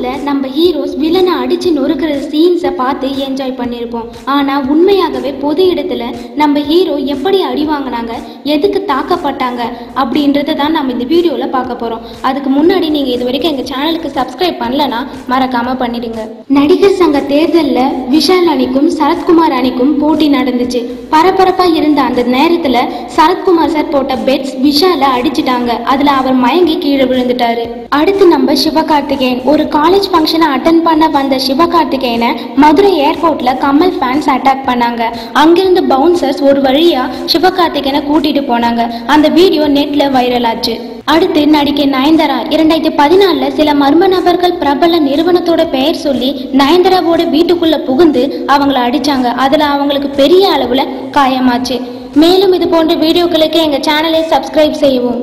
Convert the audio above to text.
மூவிஸ்ல நம்ம ஹீரோஸ் வில்லனை அடிச்சு நொறுக்கிற சீன்ஸை பார்த்து என்ஜாய் பண்ணியிருப்போம் ஆனா உண்மையாகவே பொது இடத்துல நம்ம ஹீரோ எப்படி அடி வாங்கினாங்க எதுக்கு தாக்கப்பட்டாங்க அப்படின்றத தான் நம்ம இந்த வீடியோவில் பார்க்க போறோம். அதுக்கு முன்னாடி நீங்க இது வரைக்கும் எங்க சேனலுக்கு சப்ஸ்கிரைப் பண்ணலனா மறக்காம பண்ணிடுங்க. நடிகர் சங்க தேர்தலில் விஷால் அணிக்கும் சரத்குமார் அணிக்கும் போட்டி நடந்துச்சு. பரபரப்பா இருந்த அந்த நேரத்துல சரத்குமார் சார் போட்ட பெட்ஸ் விஷால அடிச்சிட்டாங்க. அதுல அவர் மயங்கி கீழே விழுந்துட்டாரு. அடுத்து நம்ம சிவகார்த்திகேயன். ஒரு காலேஜ் ஃபங்க்ஷனை அட்டன் பண்ண வந்த சிவகார்த்திகேயனை மதுரை ஏர்போர்ட்ல கமல் ஃபேன்ஸ் அட்டாக் பண்ணாங்க. அங்கிருந்து பவுன்சர்ஸ் ஒரு வழியா சிவகார்த்திகேயனை கூட்டிட்டு போனாங்க. அந்த வீடியோ நெட்ல வைரல் ஆச்சு. அடுத்து நடிகை நயன்தாரா. இரண்டாயிரத்தி பதினாலுல சில மர்ம நபர்கள் பிரபல நிறுவனத்தோட பெயர் சொல்லி நயன்தாராவோட வீட்டுக்குள்ள புகுந்து அவங்கள அடிச்சாங்க. அதுல அவங்களுக்கு பெரிய அளவுல காயமாச்சு. மேலும் இது போன்ற வீடியோக்களுக்கு எங்கள் சேனலை சப்ஸ்கிரைப் செய்யவும்.